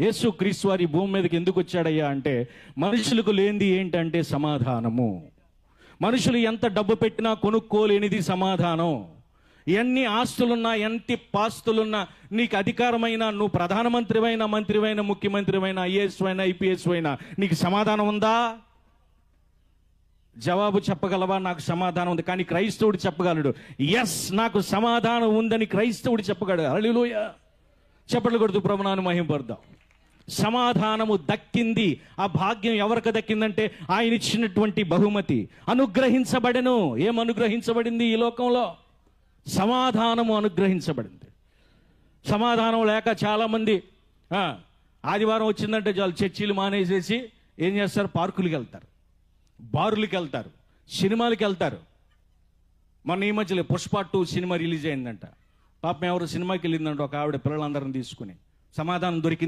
యేసు క్రీస్తు వారి భూమి మీదకి ఎందుకు వచ్చాడయ్యా అంటే మనుషులకు లేనిది ఏంటంటే సమాధానము. మనుషులు ఎంత డబ్బు పెట్టినా కొనుక్కోలేనిది సమాధానం. ఎన్ని ఆస్తులున్నా ఎంత పాస్తులున్నా నీకు అధికారమైన నువ్వు ప్రధానమంత్రివైన మంత్రివైన ముఖ్యమంత్రివైన ఐఏఎస్ అయినా ఐపీఎస్ అయినా నీకు సమాధానం ఉందా? జవాబు చెప్పగలవా? నాకు సమాధానం ఉంది. కానీ క్రైస్తవుడు చెప్పగలడు. ఎస్ నాకు సమాధానం ఉందని క్రైస్తవుడు చెప్పగలడు. అరళిలోయ చెప్పలేకూడదు కొడుతూ ప్రభునాన్ని మహింపడదాం సమాధానము దక్కింది. ఆ భాగ్యం ఎవరికి దక్కిందంటే ఆయన ఇచ్చినటువంటి బహుమతి. అనుగ్రహించబడెను. ఏం అనుగ్రహించబడింది ఈ లోకంలో? సమాధానము అనుగ్రహించబడింది. సమాధానం లేక చాలామంది ఆదివారం వచ్చిందంటే చాలు చర్చీలు మానేసేసి ఏం చేస్తారు? పార్కులకి వెళ్తారు. బారులకి వెళ్తారు. సినిమాలకి వెళ్తారు. మొన్న ఈ మధ్యలో పుష్ప టూ సినిమా రిలీజ్ అయిందంట. పాపం ఎవరు సినిమాకి వెళ్ళిందంట ఒక ఆవిడ పిల్లలందరిని తీసుకుని. సమాధానం దొరికింది.